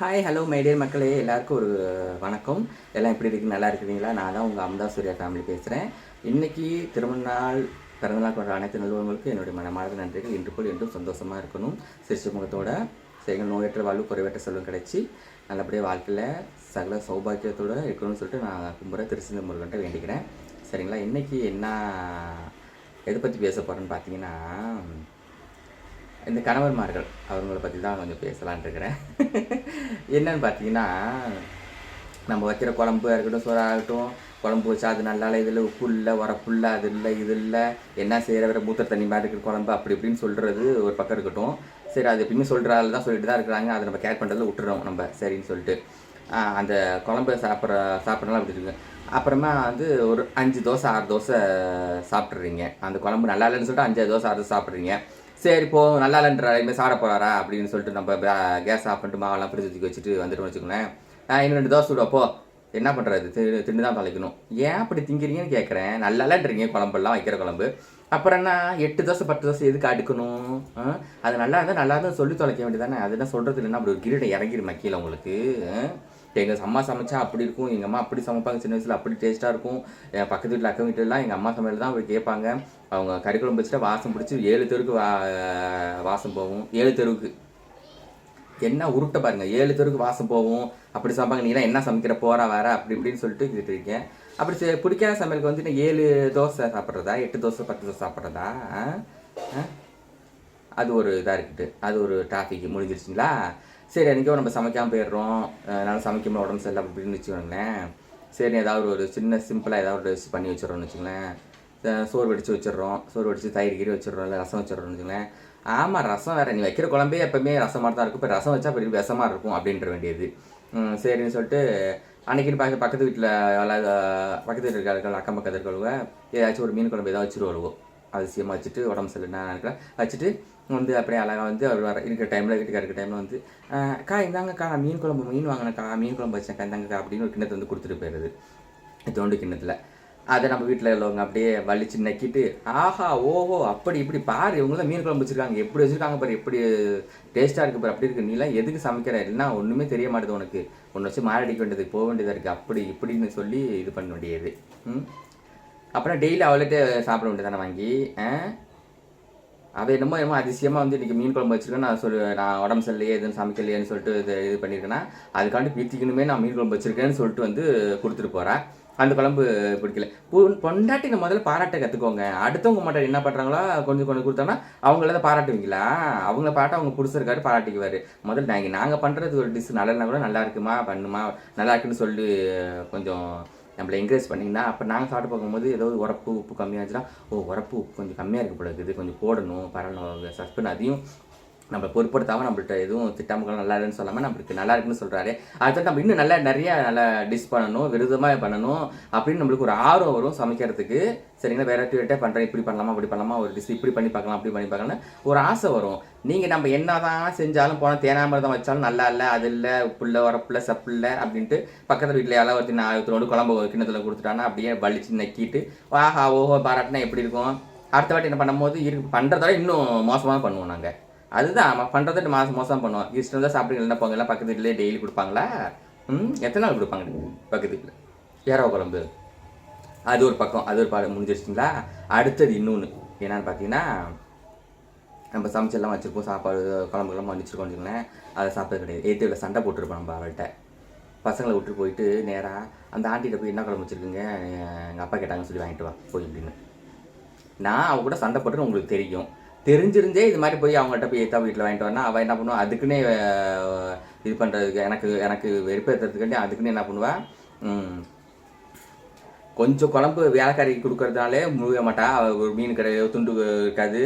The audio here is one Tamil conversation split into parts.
ஹாய் ஹலோ மைடியர் மக்களே. எல்லாருக்கும் ஒரு வணக்கம். எல்லாம் எப்படி இருக்கு? நல்லா இருக்கிறீங்களா? நான் தான் உங்கள் அம்தா சூர்யா ஃபேமிலி பேசுகிறேன் இன்றைக்கி திருமணநாள் பிறந்தநாள் கொண்ட அனைத்து நல்லவங்களுக்கும் என்னுடைய மனமார்ந்த நன்றிகள். இன்று போல் என்றும் சந்தோஷமாக இருக்கணும். சிரிச்ச முகத்தோட சரிங்க நோயற்ற வாழ்வு குறைவற்ற செல்வம் கிடைச்சி நல்லபடியாக வாழ்க்கையில் சகல சௌபாக்கியத்தோடு இருக்கணும்னு சொல்லிட்டு நான் கும்புற திருச்செந்த முருகன்ட்ட வேண்டிக்கிறேன். சரிங்களா? இன்றைக்கி என்ன எதை பற்றி பேச போகிறேன்னு பார்த்தீங்கன்னா இந்த கணவர்மார்கள் அவங்கள பற்றி தான் கொஞ்சம் பேசலான்னு இருக்கிறேன். என்னன்னு பார்த்தீங்கன்னா நம்ம வைக்கிற குழம்பு இருக்கட்டும் சோறாக இருக்கட்டும் குழம்பு வச்சா அது நல்லா இல்லை இதில் உப்பு இல்லை உரப்பு இல்லை அது இல்லை இது இல்லை என்ன செய்கிற வேற மூத்த தண்ணி மாதிரி இருக்கிற குழம்பு அப்படி இப்படின்னு சொல்கிறது ஒரு பக்கம் இருக்கட்டும். சரி அது எப்பயுமே சொல்கிறாள் தான் சொல்லிட்டு தான் இருக்கிறாங்க. அதை நம்ம கேர் பண்ணுறதுல விட்டுறோம் நம்ம சரின்னு சொல்லிட்டு. அந்த குழம்பு சாப்பிட்ற சாப்பிட்றலாம் அப்படி அப்புறமா வந்து ஒரு அஞ்சு தோசை ஆறு தோசை சாப்பிட்றீங்க அந்த குழம்பு நல்லா இல்லைன்னு சொல்லிட்டு அஞ்சு தோசை ஆறு தோசை சாப்பிட்றீங்க. சரி போ நல்லா இல்லைன்ற இனிமேல் சாட போகிறாரா அப்படின்னு சொல்லிட்டு நம்ம கேஸ் ஆஃப் பண்ணிட்டு மாவெல்லாம் பிடிச்சி தூக்கி வச்சுட்டு வந்துட்டு வச்சுக்கோங்களேன். நான் இன்னும் ரெண்டு தோசை சுடுவப்போ என்ன பண்ணுறது திண்டு திண்டு தான் பழைக்கணும் ஏன் அப்படி திங்கிறீங்கன்னு கேட்குறேன் நல்லா இல்லைன்றீங்க குழம்பெல்லாம் வைக்கிற குழம்பு. அப்புறம் என்ன? எட்டு தோசை பத்து தோசை எதுக்கு அடுக்கணும்? அது நல்லா இருந்தால் நல்லா இருந்தால் சொல்லி தொலைக்க வேண்டியதானே அது என்ன சொல்கிறது இல்லைன்னா அப்படி ஒரு கிரீடம் இறங்கிடும் கீழே உங்களுக்கு? எங்கள் அம்மா சமைச்சா அப்படி இருக்கும் எங்கள் அம்மா அப்படி சமைப்பாங்க சின்ன வயசில் அப்படி டேஸ்ட்டாக இருக்கும். என் பக்கத்து வீட்டில் அக்கம் வீட்டிலலாம் எங்கள் அம்மா சமையல் தான் போய் கேட்பாங்க. அவங்க கறி குழம்பு வச்சுட்டா வாசம் பிடிச்சி ஏழு தெருவுக்கு வா வாசம் போகும். ஏழு தெருவுக்கு. என்ன உருட்ட பாருங்க ஏழு தெருக்கு வாசம் போகும். அப்படி சமைப்பாங்க நீலாம் என்ன சமைக்கிற? போறா வர? அப்படி இப்படின்னு சொல்லிட்டு கேட்டு இருக்கேன். அப்படி பிடிக்காத சமையலுக்கு வந்து நான் ஏழு தோசை சாப்பிட்றதா? எட்டு தோசை பத்து தோசை சாப்பிட்றதா? ஆ? ஆ? அது ஒரு இதாக இருக்குது. அது ஒரு டாபிக் முடிஞ்சிருச்சுங்களா? சரி அன்றைக்கோ நம்ம சமைக்காமல் போயிடுறோம். அதனால் சமைக்க முடியல உடம்பு சரியில்லை அப்படின்னு வச்சுக்கோங்களேன். சரி ஏதாவது ஒரு சின்ன சிம்பிளாக ஏதாவது ஒரு டிஷ் பண்ணி வச்சிடறோம்னு வச்சுக்கோங்களேன். சோறு வடித்து வச்சிடுறோம். சோறு வடித்து தயிர் கீரி வச்சிடுறோம். இல்லை ரசம் வச்சிடுறோம்னு வச்சுக்கோங்களேன். ஆமாம் ரசம் வேறு. நீ வைக்கிற குழம்பே எப்பவுமே ரசமாக தான் இருக்கும். இப்போ ரசம் வச்சா பெரிய விஷமாக இருக்கும் அப்படின்ற வேண்டியது. சரின்னு சொல்லிட்டு அன்றைக்கின்னு பார்க்க பக்கத்து வீட்டில் பக்கத்து வீட்டில் இருக்கிற அக்கம் பக்கத்தில் இருக்கிறவங்க ஏதாச்சும் ஒரு மீன் குழம்பு ஏதாவது வச்சுருவாளுவோ. அதிசயமாக வச்சுட்டு உடம்பு சரியில்லை நான் வச்சுட்டு வந்து அப்படியே அழகாக வந்து அவர் வர இருக்கிற டைமில் வீட்டுக்கு இருக்கிற டைமில் வந்து அக்கா இந்தாங்கக்கா நான் மீன் குழம்பு மீன் வாங்கினக்கா மீன் குழம்பு வச்சேன்க்கா இந்தாங்கக்கா அப்படின்னு ஒரு கிண்ணத்தை வந்து கொடுத்துட்டு போயிடுது தோண்டு கிண்ணத்தில். அதை நம்ம வீட்டில் உள்ளவங்க அப்படியே வலிச்சு நக்கிட்டு ஆஹா ஓஹோ அப்படி இப்படி பாரு இவங்க தான் மீன் குழம்பு வச்சுருக்காங்க. எப்படி வச்சுருக்காங்க பாரு எப்படி டேஸ்ட்டாக இருக்குது பாரு அப்படி இருக்கு. நீலாம் எதுக்கு சமைக்கிற? இல்லைன்னா ஒன்றுமே தெரிய மாட்டேது உனக்கு. ஒன்று வச்சு மாரடிக்க வேண்டியது போக வேண்டியதாக இருக்குது அப்படி இப்படின்னு சொல்லி இது பண்ண வேண்டியது. ம்? அப்புறம் டெய்லி அவள்கிட்ட சாப்பிட வேண்டியதானே வாங்கி ஆ? அவள் என்னமோ என்னமோ அதிசயமாக வந்து இன்றைக்கி மீன் குழம்பு வச்சுருக்கேன் நான் சொல்லு நான் உடம்பு சரியில்லையே எதுவும் சமைக்கலையேன்னு சொல்லிட்டு இது இது பண்ணியிருக்கேன்னா அதுக்காண்டி பிரித்திக்கணுமே நான் மீன் குழம்பு வச்சுருக்கேன்னு சொல்லிட்டு வந்து கொடுத்துட்டு போகிறேன் அந்த குழம்பு பிடிக்கல. பொண்டாட்டி நம்ம முதல்ல பாராட்ட கற்றுக்கோங்க அடுத்தவங்க மட்டும் என்ன பண்ணுறாங்களோ கொஞ்சம் கொஞ்சம் கொடுத்தோன்னா அவங்கள தான் பாராட்டுவீங்களா? அவங்கள பாட்டு அவங்க பிடிச்சிருக்காரு பாராட்டிக்குவார். முதல்ல நாங்கள் நாங்கள் பண்ணுறது ஒரு டிஷ் நல்லா கூட நல்லா இருக்குமா பண்ணுமா நல்லா இருக்குன்னு சொல்லி கொஞ்சம் நம்மளை என்கரேஜ் பண்ணிங்கன்னா அப்போ நாங்கள் சாப்பிட்டு பார்க்கும்போது ஏதாவது உரப்பு உப்பு கம்மியாக ஓ உரப்பு உப்பு கொஞ்சம் கம்மியாக இருக்க போல இருக்குது. கொஞ்சம் போடணும் பரவாயில்ல சஸ்பெண்ட் அதையும் நம்ம பொருட்படுத்தாமல் நம்மள்ட்ட எதுவும் திட்டாமல் நல்லா இல்லைன்னு சொல்லாமல் நம்மளுக்கு நல்லா இருக்குன்னு சொல்கிறாரு அடுத்து நம்ம இன்னும் நல்லா நிறைய நல்லா டிஷ் பண்ணணும் விருதமாக பண்ணணும் அப்படின்னு நம்மளுக்கு ஒரு ஆர்வம் வரும் சமைக்கிறதுக்கு. சரிங்களா? வெரைட்டி வெரைட்டியாக பண்ணுறேன் இப்படி பண்ணலாமா அப்படி பண்ணலாமா ஒரு டிஷ் இப்படி பண்ணி பார்க்கலாம் அப்படி பண்ணி பார்க்கலாம்னு ஒரு ஆசை வரும். நீங்கள் நம்ம என்னதான் செஞ்சாலும் போனால் தேனாமிரதம் வச்சாலும் நல்லா இல்லை அது இல்லை உப்பு உரப்புல உரப்பு சப்பு இல்லை அப்படின்ட்டு பக்கத்து வீட்டில் யாராவது ஒருத்தர் நான் ஒருத்தரோடு குழம்பு ஒரு கிண்ணத்தில் கொடுத்துட்டானா அப்படியே வலிச்சு நக்கிட்டு ஆஹா ஓஹோ பாராட்டினா எப்படி இருக்கும்? அடுத்த வாட்டி என்ன பண்ணும்போது இரு பண்ணுறதோட இன்னும் மோசமாக பண்ணுவோம் நாங்கள் அதுதான் நம்ம பண்ணுறதை மாதம் மோசம் பண்ணுவோம். இஷ்டம் தான் சாப்பிடுங்க என்ன போங்க. பக்கத்து வீட்டிலே டெய்லி கொடுப்பாங்களா? ம் எத்தனை நாள் கொடுப்பாங்க? பக்கத்து வீட்டில் ஏறவ குழம்பு. அது ஒரு பக்கம் அது ஒரு பாடம் முடிஞ்சிருச்சுங்களா? அடுத்தது இன்னொன்று என்னன்னு பார்த்தீங்கன்னா நம்ம சமைச்செல்லாம் வச்சுருப்போம். சாப்பாடு குழம்புக்கெல்லாம் மன்னிச்சிருக்கோம் வச்சுக்கோங்களேன். அதை சாப்பிட்றது கிடையாது. ஏற்றியில் சண்டை போட்டுருப்போம் நம்ம அவள்கிட்ட. பசங்களை விட்டு போயிட்டு நேராக அந்த ஆண்டிகிட்ட போய் என்ன குழம்பு வச்சுருக்குங்க? எங்கள் அப்பா கேட்டாங்கன்னு சொல்லி வாங்கிட்டு வா போய் அப்படின்னு. நான் அவ கூட சண்டை போட்டுன்னு உங்களுக்கு தெரியும். தெரிஞ்சிருந்தே இது மாதிரி போய் அவங்கள்ட்ட போய் எத்தா வீட்டில் வாங்கிட்டு வரனா அவள் என்ன பண்ணுவான் அதுக்குன்னே இது பண்ணுறதுக்கு எனக்கு எனக்கு வெறுப்பேற்றுறதுக்காண்டி அதுக்குன்னு என்ன பண்ணுவாள் கொஞ்சம் குழம்பு வேலைக்காரிக்கு கொடுக்கறதுனாலே முழுக மாட்டா. ஒரு மீன் கடை துண்டு இருக்காது.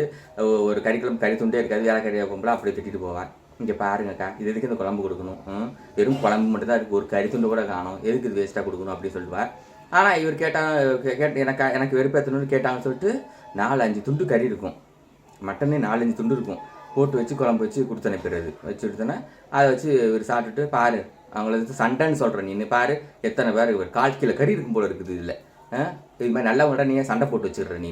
ஒரு கறி குழம்பு கறி துண்டே இருக்காது. வேலைக்காரி பொம்பளை அப்படியே திட்டிட்டு போவான் இங்கே பாருங்கக்கா இது எதுக்கு இந்த குழம்பு கொடுக்கணும்? வெறும் குழம்பு மட்டும்தான் இருக்குது ஒரு கறி துண்டு கூட காணும். எதுக்கு இது வேஸ்ட்டாக கொடுக்கணும் அப்படின்னு சொல்லுவாள் ஆனால் இவர் கேட்டால் கேட் எனக்கு எனக்கு வெறுப்பேற்றணும்னு கேட்டாங்கன்னு சொல்லிட்டு நாலு அஞ்சு துண்டு கறி இருக்கும். மட்டனே நாலஞ்சு துண்டு இருக்கும். போட்டு வச்சு குழம்பு வச்சு கொடுத்து அனுப்பிடுறது வச்சு கொடுத்தோன்னே அதை வச்சு இவர் சாப்பிட்டுட்டு பாரு அவங்கள வந்து சண்டைன்னு சொல்கிறேன் நீ பாரு எத்தனை பேர் இவர் கால் கிலோ கறி இருக்கும் போல இருக்குது இதில். இது மாதிரி நல்லவங்கள்ட்ட நீ ஏன் சண்டை போட்டு வச்சுடுற நீ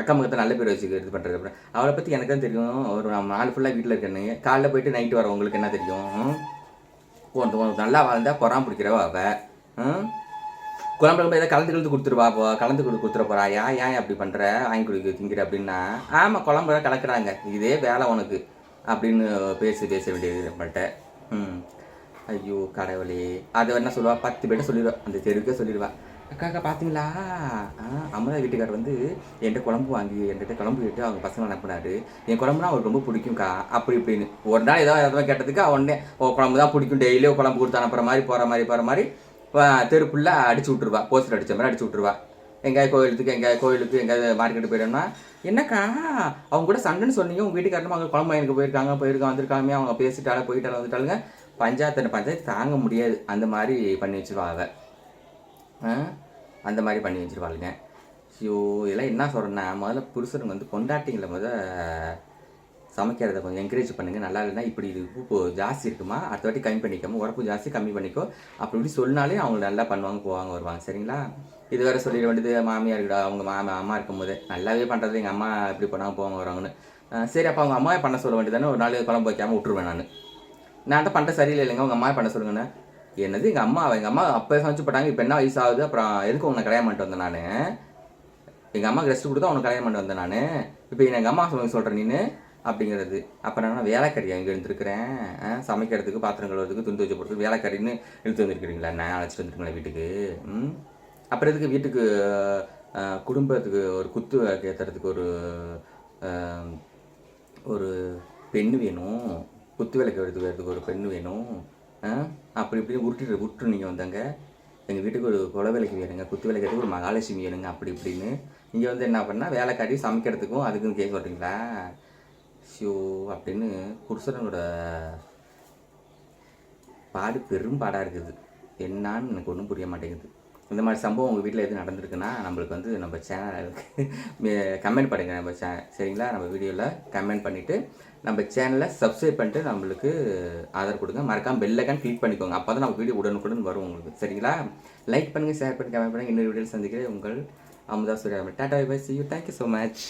அக்கம் பக்கத்தில் நல்ல பேர் வச்சு இது பண்ணுறது அப்புறம். அவளை பற்றி எனக்கு தான் தெரியும். ஒரு நான் நாலு ஃபுல்லாக வீட்டில் இருக்கேன்னு. காலைல போயிட்டு நைட்டு வர உங்களுக்கு என்ன தெரியும்? உனக்கு நல்லா வாழ்ந்தா பொறாம பிடிக்கிறவா அவள் ம் குழம்புல ஏதாவது கலந்து கலந்து கொடுத்துருவா போ கலந்து கொடு கொடுத்துட போறா. ஏன் ஏன் அப்படி பண்ணுற வாங்கி கொடுக்க திங்கிற அப்படின்னா ஆமாம் குழம்புல கலக்குறாங்க. இதே வேலை உனக்கு அப்படின்னு பேசி பேச வேண்டியது நம்மள்கிட்ட ம். ஐயோ கடவுளே. அதை என்ன சொல்லுவா. பத்து பேர்ட்ட சொல்லிடுவா. அந்த தெருக்கே சொல்லிடுவா. அக்கா அக்கா பார்த்தீங்களா ஆ அமுதா வீட்டுக்கார் வந்து என்கிட்ட குழம்பு வாங்கி என்கிட்ட குழம்பு கேட்டு அவங்க பசங்க அனுப்புனாரு. என் குழம்புனா அவருக்கு ரொம்ப பிடிக்கும்க்கா. அப்படி இப்படின்னு. ஒரு நாள் ஏதாவது எதாவது கேட்டதுக்கு அவனே ஓ குழம்பு தான் பிடிக்கும். டெய்லியும் குழம்பு கொடுத்து அனுப்புகிற மாதிரி போகிற மாதிரி போகிற மாதிரி. தெருக்குள்ளே அடிச்சு விட்ருவா போஸ்டர் அடித்த மாதிரி அடிச்சு விட்ருவா எங்கேயாவது கோயிலுக்கு எங்கேயாவது கோயிலுக்கு எங்கேயாவது மார்க்கெட்டு போயிடணும்னா என்னக்கா அவங்க கூட சண்டைன்னு சொன்னீங்க. உங்கள் வீட்டுக்காரனும் அவங்க குழம்பு எனக்கு போயிருக்காங்க போயிருக்காங்க வந்திருக்காங்க. அவங்க பேசிட்டாலும் போயிட்டால வந்துட்டாலுங்க பஞ்சாயத்து பஞ்சாயத்து தாங்க முடியாது. அந்த மாதிரி பண்ணி வச்சுருவாங்க அந்த மாதிரி பண்ணி வச்சுருவாளுங்க. ஐயோ இதெல்லாம் என்ன சொல்கிறேன்னா முதல்ல புருஷனுங்க வந்து கொண்டாட்டிங்களை முதல் சமைக்கிறத கொஞ்சம் என்கரேஜ் பண்ணுங்க. நல்லா இல்லைன்னா இப்படி இது உப்பு ஜாஸ்தி இருக்குமா? அடுத்த வாட்டி கம்மி பண்ணிக்காம உரப்பு ஜாஸ்தி கம்மி பண்ணிக்கோ. அப்படி இப்படி சொன்னாலே அவங்க நல்லா பண்ணுவாங்க போவாங்க வருவாங்க. சரிங்களா? இது வேறு சொல்லிட வேண்டியது. மாமியார் அவங்க மாமா அம்மா இருக்கும்போது நல்லாவே பண்ணுறது எங்கள் அம்மா இப்படி பண்ணாங்க போவாங்க வருவாங்கன்னு. சரி அப்போ அவங்க அம்மாவே பண்ண சொல்ல வேண்டியதானே ஒரு நாள் குழம்பு வைக்காமல் விட்டுருவேன் நான். நான் தான் பண்ணுற சரியில்லை இல்லைங்க. உங்கள் அம்மாவே பண்ண சொல்லுங்கண்ணே. என்னது எங்கள் அம்மா எங்கள் அம்மா அப்போ சமைச்சு போட்டாங்க. இப்போ என்ன வயசு ஆகுது அப்புறம் எதுக்கு உன்னை கல்யாணம் பண்ணிட்டு வந்தேன் நான்? எங்கள் அம்மாவுக்கு ரெஸ்ட் கொடுத்தா உனக்கு கல்யாணம் பண்ணிட்டு வந்தேன் நான். இப்போ எங்கள் அம்மா சொல்லுங்க சொல்கிறேன் நீனு? அப்படிங்கிறது. அப்போ நான் வேலைக்கறி அங்கே எழுந்திருக்கிறேன் சமைக்கிறதுக்கு பாத்திரம் கழுவுறதுக்கு துண்டு துவச்சி போடுறதுக்கு வேலைக்கறின்னு எழுத்து வந்திருக்கிறீங்களா? நான் அழைச்சிட்டு வந்துருக்கீங்களா வீட்டுக்கு? ம்? அப்புறம் எதுக்கு வீட்டுக்கு குடும்பத்துக்கு ஒரு குத்து ஏற்றுறதுக்கு ஒரு ஒரு பெண் வேணும். குத்து விளக்கு எடுத்துக்கிறதுக்கு ஒரு பெண் வேணும். அப்படி இப்படி உருட்டு உருட்டு நீங்கள் வந்தாங்க. எங்கள் வீட்டுக்கு ஒரு குல விலைக்கு வேணுங்க. குத்து விளக்கு ஒரு மகாலட்சுமி வேணுங்க. அப்படி இப்படின்னு. இங்கே வந்து என்ன பண்ணால் வேலைக்காட்டி சமைக்கிறதுக்கும் அதுக்கும் கேட்க சொல்கிறீங்களா ஷோ அப்படின்னு புருஷனோட பாடு பெரும் பாடாக இருக்குது. என்னான்னு எனக்கு ஒன்றும் புரிய மாட்டேங்குது. இந்த மாதிரி சம்பவம் உங்கள் வீட்டில் எது நடந்திருக்குன்னா நம்மளுக்கு வந்து நம்ம சேனலுக்கு கமெண்ட் பண்ணுங்கள் நம்ம சே சரிங்களா? நம்ம வீடியோவில் கமெண்ட் பண்ணிவிட்டு நம்ம சேனலை சப்ஸ்கிரைப் பண்ணிட்டு நம்மளுக்கு ஆதரவு கொடுங்க. மறக்காமல் பெல்லைக்கான் கிளிக் பண்ணிக்கோங்க. அப்போ தான் நம்ம வீடியோ உடனுக்குடன் வரும் உங்களுக்கு. சரிங்களா? லைக் பண்ணுங்கள் ஷேர் பண்ணி கமெண்ட் பண்ணுங்கள் இன்னொரு வீடியோவில் சந்திக்கிறேன் உங்கள் Amudha Surya. Tata bye see you thank you so much